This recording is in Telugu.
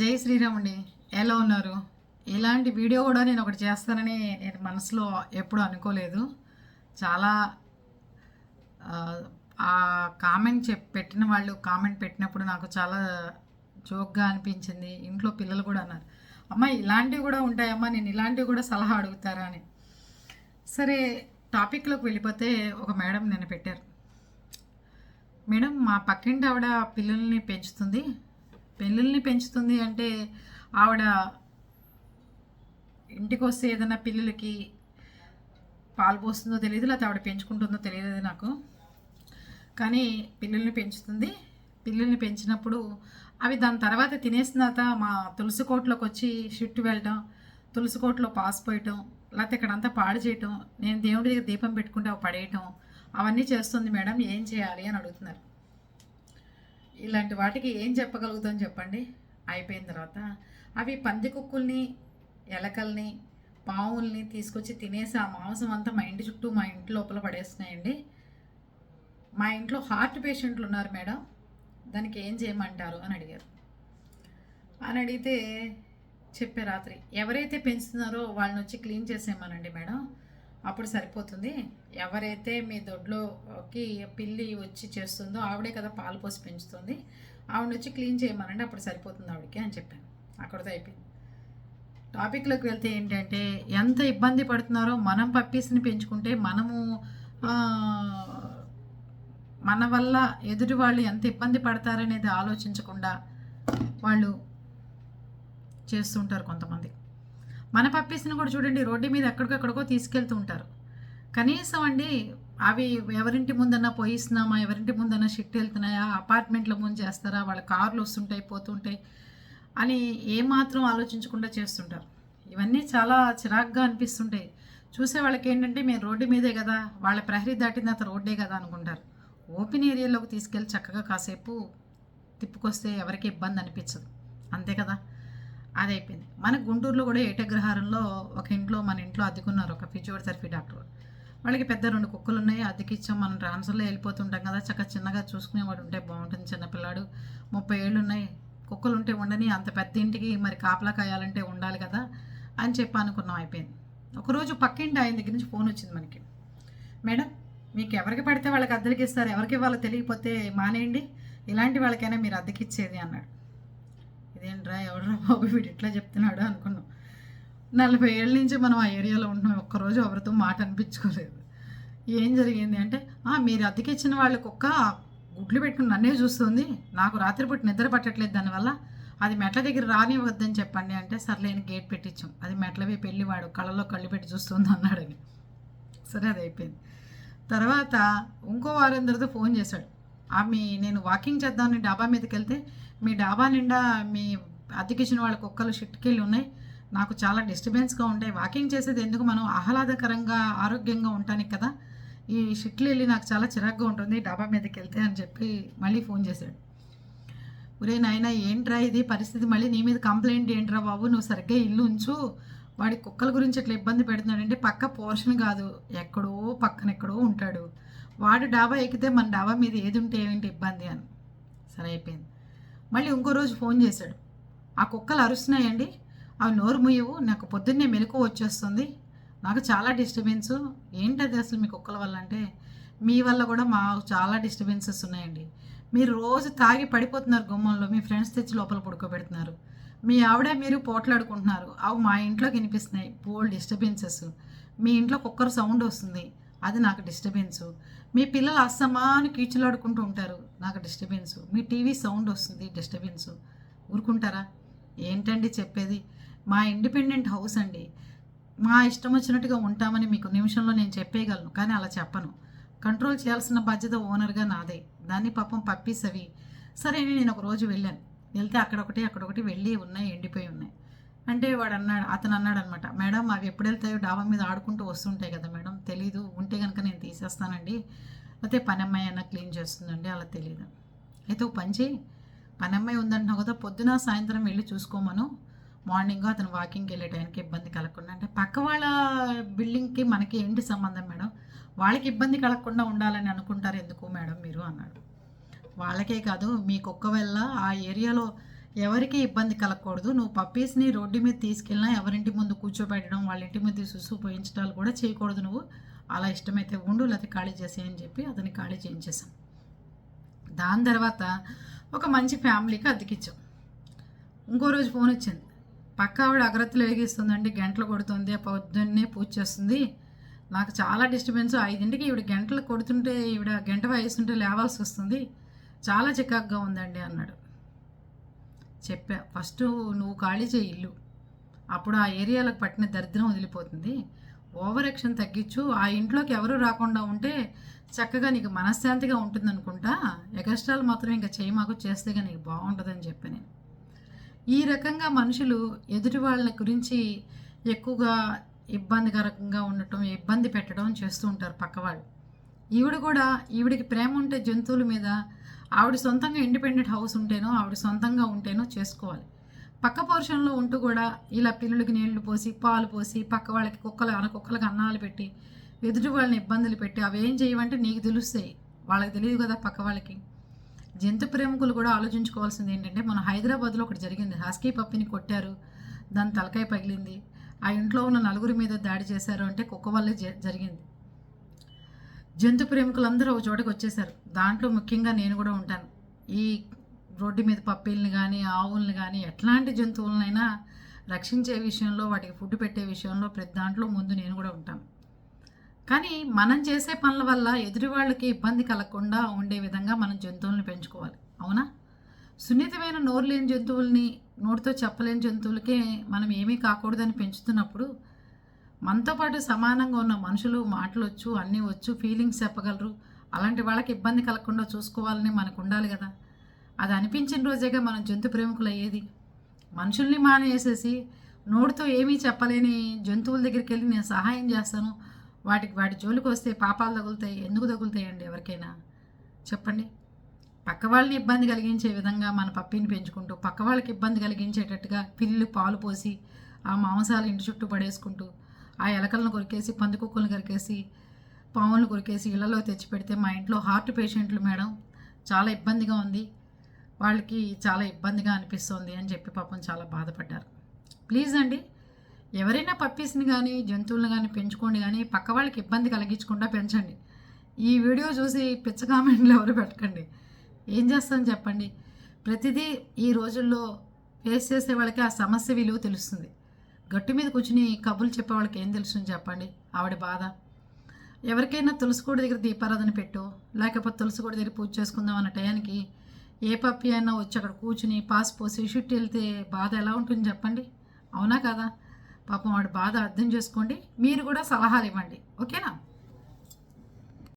జై శ్రీరామ్ అండి ఎలా ఉన్నారు? ఇలాంటి వీడియో కూడా నేను ఒకటి చేస్తానని నేను మనసులో ఎప్పుడు అనుకోలేదు. చాలా ఆ, ఆ కామెంట్ చెప్ పెట్టిన వాళ్ళు కామెంట్ పెట్టినప్పుడు నాకు చాలా జోక్గా అనిపించింది. ఇంట్లో పిల్లలు కూడా అన్నారు అమ్మ ఇలాంటివి కూడా ఉంటాయమ్మా నేను ఇలాంటివి కూడా సలహా అడుగుతారా అని. సరే టాపిక్లోకి వెళ్ళిపోతే ఒక మేడం నేను పెట్టారు. మేడం మా పక్కింటి ఆవిడ పిల్లల్ని పెంచుతుంది. పిల్లల్ని పెంచుతుంది అంటే ఆవిడ ఇంటికి వస్తే ఏదైనా పిల్లలకి పాలు పోస్తుందో తెలియదు లేకపోతే ఆవిడ పెంచుకుంటుందో తెలియదు నాకు. కానీ పిల్లల్ని పెంచుతుంది. పిల్లల్ని పెంచినప్పుడు అవి దాని తర్వాత తినేసిన తర్వాత మా తులసి కోట్లోకి వచ్చి షిఫ్ట్ వెళ్ళటం తులసి కోట్లో పాస్ పోయటం లేకపోతే ఇక్కడంతా పాడు చేయటం నేను దేవుడి దగ్గర దీపం పెట్టుకుంటే అవి పడేయటం అవన్నీ చేస్తుంది మేడం. ఏం చేయాలి అని అడుగుతున్నారు. ఇలాంటి వాటికి ఏం చెప్పగలుగుతాం చెప్పండి? అయిపోయిన తర్వాత అవి పంది కుక్కుల్ని ఎలకల్ని పావుల్ని తీసుకొచ్చి తినేసి ఆ మాంసం అంతా మా ఇంటి చుట్టూ మా ఇంటి లోపల పడేస్తున్నాయండి. మా ఇంట్లో హార్ట్ పేషెంట్లు ఉన్నారు మేడం. దానికి ఏం చేయమంటారు అని అడిగారు. అని అడిగితే చెప్పే రాత్రి ఎవరైతే పెంచుతున్నారో వాళ్ళని వచ్చి క్లీన్ చేసేయమనండి మేడం. అప్పుడు సరిపోతుంది. ఎవరైతే మీ దొడ్లోకి పిల్లి వచ్చి చేస్తుందో ఆవిడే కదా పాలు పోసి పెంచుతుంది. ఆవిడ వచ్చి క్లీన్ చేయమనండి అప్పుడు సరిపోతుంది ఆవిడకి అని చెప్పాను. అక్కడితో అయిపోయింది. టాపిక్లోకి వెళ్తే ఏంటంటే ఎంత ఇబ్బంది పడుతున్నారో మనం పప్పీస్ని పెంచుకుంటే మనము మన వల్ల ఎదుటి వాళ్ళు ఎంత ఇబ్బంది పడతారనేది ఆలోచించకుండా వాళ్ళు చేస్తుంటారు కొంతమంది. మన పప్పీస్ని కూడా చూడండి రోడ్డు మీద ఎక్కడికెక్కడికో తీసుకెళ్తూ ఉంటారు. కనీసం అండి అవి ఎవరింటి ముందన్నా పోయిస్తున్నామా ఎవరింటి ముందన్నా షిట్ వెళ్తున్నాయా అపార్ట్మెంట్ల ముందు చేస్తారా వాళ్ళ కార్లు వస్తుంటాయి పోతుంటాయి అని ఏమాత్రం ఆలోచించకుండా చేస్తుంటారు. ఇవన్నీ చాలా చిరాగ్గా అనిపిస్తుంటాయి. చూసే వాళ్ళకి ఏంటంటే మేము రోడ్డు మీదే కదా వాళ్ళ ప్రహరీ దాటిన తర్వాత రోడ్డే కదా అనుకుంటారు. ఓపెన్ ఏరియాలోకి తీసుకెళ్ళి చక్కగా కాసేపు తిప్పుకొస్తే ఎవరికి ఇబ్బంది అనిపించదు. అంతే కదా? అది అయిపోయింది మన గుంటూరులో కూడా ఏటగ్రహారంలో ఒక ఇంట్లో మన ఇంట్లో అద్దెకున్నారు ఒక ఫిజియోథెరపీ డాక్టర్. వాళ్ళకి పెద్ద రెండు కుక్కలు ఉన్నాయి అద్దెకిచ్చాం మనం ట్రాన్స్ఫర్లో వెళ్ళిపోతుంటాం కదా చక్కగా చిన్నగా చూసుకునేవాడు ఉంటే బాగుంటుంది చిన్నపిల్లాడు. ముప్పై ఏళ్ళు ఉన్నాయి కుక్కలు ఉంటే ఉండని అంత పెద్ద ఇంటికి మరి కాపలా కాయాలంటే ఉండాలి కదా అని చెప్పి అనుకున్నాం అయిపోయింది. ఒకరోజు పక్కింటి ఆయన దగ్గర నుంచి ఫోన్ వచ్చింది మనకి. మేడం మీకు ఎవరికి పడితే వాళ్ళకి అద్దెకి ఇస్తారు ఎవరికి వాళ్ళు తెలియకపోతే మానేయండి ఇలాంటి వాళ్ళకైనా మీరు అద్దెకి ఇచ్చేది అన్నాడు. ఇదేంట్రా ఎవడరా బాబు వీడు ఇట్లా చెప్తున్నాడు అనుకున్నాం. నలభై ఏళ్ళ నుంచి మనం ఆ ఏరియాలో ఉంటున్నాం ఒక్కరోజు ఎవరితో మాట అనిపించుకోలేదు. ఏం జరిగింది అంటే మీరు అతికిచ్చిన ఇచ్చిన వాళ్ళకి ఒక్క గుడ్లు పెట్టుకుని నన్నే చూస్తుంది నాకు రాత్రిపూట నిద్ర పట్టట్లేదు దానివల్ల అది మెట్ల దగ్గర రానివ్వద్దని చెప్పండి అంటే సర్లేని గేట్ పెట్టించాం అది మెట్ల వైపు వెళ్ళి వాడు కళ్ళలో కళ్ళు పెట్టి చూస్తుంది అన్నాడని. సరే అది అయిపోయింది. తర్వాత ఇంకో వారం తర్వాత ఫోన్ చేశాడు. ఆమె నేను వాకింగ్ చేద్దామని డాబా మీదకి వెళ్తే మీ డాబా నిండా మీ అతికిచ్చిన వాళ్ళ కుక్కలు షిట్కెళ్ళి ఉన్నాయి. నాకు చాలా డిస్టర్బెన్స్గా ఉంటాయి. వాకింగ్ చేసేది ఎందుకు? మనం ఆహ్లాదకరంగా ఆరోగ్యంగా ఉంటానికి కదా. ఈ షిట్లు వెళ్ళి నాకు చాలా చిరాగ్గా ఉంటుంది. డాబా మీదకి వెళ్తే అని చెప్పి మళ్ళీ ఫోన్ చేశాడు. ఒరే నాయన ఏంట్రా ఇది? పరిస్థితి మళ్ళీ నీ మీద కంప్లైంట్ ఏంట్రా బాబు? నువ్వు సరిగ్గా ఇల్లు ఉంచు. వాడి కుక్కల గురించి ఇట్లా ఇబ్బంది పెడుతున్నాడంటే పక్క పోర్షన్ కాదు. ఎక్కడో పక్కన ఎక్కడో ఉంటాడు. వాడు డాబా ఎక్కితే మన డాబా మీద ఏది ఉంటే ఏంటి ఇబ్బంది అని. సరే అయిపోయింది. మళ్ళీ ఇంకో రోజు ఫోన్ చేశాడు. ఆ కుక్కలు అరుస్తున్నాయండి. అవి నోరు ముయ్యవు నాకు పొద్దున్నే మెలకు వచ్చేస్తుంది. నాకు చాలా డిస్టర్బెన్స్. ఏంటది అసలు మీ కుక్కల వల్ల అంటే మీ వల్ల కూడా మాకు చాలా డిస్టర్బెన్సెస్ ఉన్నాయండి. మీరు రోజు తాగి పడిపోతున్నారు గుమ్మంలో మీ ఫ్రెండ్స్ తెచ్చి లోపల పడుకోబెడుతున్నారు. మీ ఆవిడ మీరు పోట్లాడుకుంటున్నారు. అవి మా ఇంట్లో వినిపిస్తున్నాయి. Pole disturbances. మీ ఇంట్లో కుక్కర్ సౌండ్ వస్తుంది. అది నాకు డిస్టర్బెన్స్. మీ పిల్లలు అస్తమాను కీచులాడుకుంటూ ఉంటారు. నాకు డిస్టర్బెన్స్ మీ టీవీ సౌండ్ వస్తుంది డిస్టర్బెన్స్ ఊరుకుంటారా? ఏంటండి చెప్పేది? మా ఇండిపెండెంట్ హౌస్ అండి. మా ఇష్టం వచ్చినట్టుగా ఉంటామని మీకు నిమిషంలో నేను చెప్పేయగలను కానీ అలా చెప్పను. కంట్రోల్ చేయాల్సిన బాధ్యత ఓనర్గా నాదే. దాన్ని పాపం పప్పీస్ అవి సరే అని నేను ఒక రోజు వెళ్ళాను. వెళ్తే అక్కడొకటి అక్కడొకటి వెళ్ళి ఉన్నాయి ఎండిపోయి ఉన్నాయి. అంటే వాడు అన్నాడు అతను అన్నాడు అనమాట మేడం అవి ఎప్పుడు వెళ్తాయో డాబా మీద ఆడుకుంటూ వస్తుంటాయి కదా మేడం తెలీదు. ఉంటే కనుక నేను తీసేస్తానండి. అయితే పని అమ్మాయి అన్న క్లీన్ చేస్తుందండి. అలా తెలియదు అయితే ఓ పని చేయి పని అమ్మాయి ఉందంటున్నావు కదా పొద్దున సాయంత్రం వెళ్ళి చూసుకోమను. మార్నింగ్ అతను వాకింగ్కి వెళ్ళే టైంకి ఇబ్బంది కలగకుండా. అంటే పక్క వాళ్ళ బిల్డింగ్కి మనకి ఏంటి సంబంధం మేడం? వాళ్ళకి ఇబ్బంది కలగకుండా ఉండాలని అనుకుంటారు ఎందుకు మేడం మీరు? అన్నాడు. వాళ్ళకే కాదు మీ కుక్క వల్ల ఆ ఏరియాలో ఎవరికి ఇబ్బంది కలగకూడదు. నువ్వు పప్పీస్ని రోడ్డు మీద తీసుకెళ్ళినా ఎవరింటి ముందు కూర్చోబెట్టడం వాళ్ళ ఇంటి మీద సుసు పోయించడాలు కూడా చేయకూడదు నువ్వు. అలా ఇష్టమైతే ఉండు లేకపోతే ఖాళీ చేసేయని చెప్పి అతన్ని ఖాళీ చేయించేసాం దాని తర్వాత ఒక మంచి ఫ్యామిలీకి అద్దెకిచ్చాం. ఇంకో రోజు ఫోన్ వచ్చింది. పక్క ఆవిడ అగ్రత్తులు వెలిగిస్తుందండి గంటలు కొడుతుంది పొద్దున్నే పూజ చేస్తుంది. నాకు చాలా డిస్టర్బెన్స్ ఐదింటికి ఈవిడ గంటలు కొడుతుంటే ఈవిడ గంట వయసుంటే లేవాల్సి వస్తుంది. చాలా చికాగ్గా ఉందండి అన్నాడు. చెప్పా. ఫస్ట్ నువ్వు ఖాళీ చేయి ఇల్లు. అప్పుడు ఆ ఏరియాలకు పట్టిన దరిద్రం వదిలిపోతుంది. ఓవర్ యాక్షన్ తగ్గించు. ఆ ఇంట్లోకి ఎవరు రాకుండా ఉంటే చక్కగా నీకు మనశ్శాంతిగా ఉంటుంది అనుకుంటా ఎగస్ట్రాలు మాత్రం ఇంకా చేయి మాకు చేస్తేగా నీకు బాగుంటుందని చెప్పి నేను. ఈ రకంగా మనుషులు ఎదుటి వాళ్ళ గురించి ఎక్కువగా ఇబ్బందికరంగా ఉండటం ఇబ్బంది పెట్టడం చేస్తూ ఉంటారు పక్కవాళ్ళు. ఈవిడ కూడా ఈవిడికి ప్రేమ ఉంటే జంతువుల మీద ఆవిడ సొంతంగా ఇండిపెండెంట్ హౌస్ ఉంటేనో ఆవిడ సొంతంగా ఉంటేనో చేసుకోవాలి. పక్క పోర్షన్లో ఉంటూ కూడా ఇలా పిల్లలకి నీళ్ళు పోసి పాలు పోసి పక్క వాళ్ళకి కుక్కలు అన కుక్కలకి అన్నాలు పెట్టి ఎదుటి వాళ్ళని ఇబ్బందులు పెట్టి అవి ఏం చేయమంటే నీకు తెలుస్తాయి. వాళ్ళకి తెలియదు కదా పక్క వాళ్ళకి. జంతు ప్రేమికులు కూడా ఆలోచించుకోవాల్సింది ఏంటంటే మన హైదరాబాద్లో ఒకటి జరిగింది. హస్కీ పప్పిని కొట్టారు. దాని తలకాయ పగిలింది. ఆ ఇంట్లో ఉన్న నలుగురి మీద దాడి చేశారు అంటే కుక్క వల్లే జ- జరిగింది. జంతు ప్రేమికులందరూ ఒక చోటకి వచ్చేసారు. దాంట్లో ముఖ్యంగా నేను కూడా ఉంటాను. ఈ రోడ్డు మీద పప్పీల్ని కానీ ఆవుల్ని కానీ ఎట్లాంటి జంతువులనైనా రక్షించే విషయంలో వాటికి ఫుడ్ పెట్టే విషయంలో ప్రతి దాంట్లో ముందు నేను కూడా ఉంటాను. కానీ మనం చేసే పనుల వల్ల ఎదుటి వాళ్ళకి ఇబ్బంది కలగకుండా ఉండే విధంగా మనం జంతువులను పెంచుకోవాలి. అవునా? సున్నితమైన నోరు లేని జంతువుల్ని నోటితో చెప్పలేని జంతువులకే మనం ఏమీ కాకూడదని పెంచుతున్నప్పుడు మనతో పాటు సమానంగా ఉన్న మనుషులు మాటలు వచ్చు అన్నీ వచ్చు ఫీలింగ్స్ చెప్పగలరు. అలాంటి వాళ్ళకి ఇబ్బంది కలగకుండా చూసుకోవాలని మనకు ఉండాలి కదా. అది అనిపించిన రోజేగా మనం జంతు ప్రేమికులు అయ్యేది మనుషుల్ని మానేసేసి నోటితో ఏమీ చెప్పలేని జంతువుల దగ్గరికి వెళ్ళి నేను సహాయం చేస్తాను. వాటికి వాటి జోలికి వస్తే పాపాలు తగులుతాయి ఎందుకు తగులుతాయండి ఎవరికైనా? చెప్పండి. పక్క వాళ్ళని ఇబ్బంది కలిగించే విధంగా మన పప్పిని పెంచుకుంటూ పక్క వాళ్ళకి ఇబ్బంది కలిగించేటట్టుగా పిల్లి పాలు పోసి ఆ మాంసాలు ఇంటి చుట్టూ పడేసుకుంటూ ఆ ఎలకలను కొరికేసి పందికొక్కులను కొరికేసి పాములను కొరికేసి ఇళ్ళలో తెచ్చి పెడితే మా ఇంట్లో హార్ట్ పేషెంట్లు మేడం చాలా ఇబ్బందిగా ఉంది. వాళ్ళకి చాలా ఇబ్బందిగా అనిపిస్తుంది అని చెప్పి పాపం చాలా బాధపడ్డారు. ప్లీజ్ అండి ఎవరైనా పప్పీస్ని కానీ జంతువులను కానీ పెంచుకోండి కానీ పక్క వాళ్ళకి ఇబ్బంది కలిగించకుండా పెంచండి. ఈ వీడియో చూసి పిచ్చ కామెంట్లు ఎవరు పెట్టకండి. ఏం చేస్తాను చెప్పండి? ప్రతిదీ ఈ రోజుల్లో ఫేస్ చేసే వాళ్ళకి ఆ సమస్య విలువ తెలుస్తుంది. గట్టి మీద కూర్చుని కబుర్లు చెప్పేవాళ్ళకి ఏం తెలుస్తుంది చెప్పండి? ఆవిడ బాధ. ఎవరికైనా తులసికోడి దగ్గర దీపారాధన పెట్టు లేకపోతే తులసికోడి దగ్గర పూజ చేసుకుందాం అన్న టయానికి ఏ పప్పి అయినా వచ్చి అక్కడ కూర్చుని పాస్ పోసి షుట్టి వెళ్తే బాధ ఎలా ఉంటుంది చెప్పండి? అవునా కదా? పాపం వాడి బాధ అర్థం చేసుకోండి. మీరు కూడా సలహాలు ఇవ్వండి. ఓకేనా?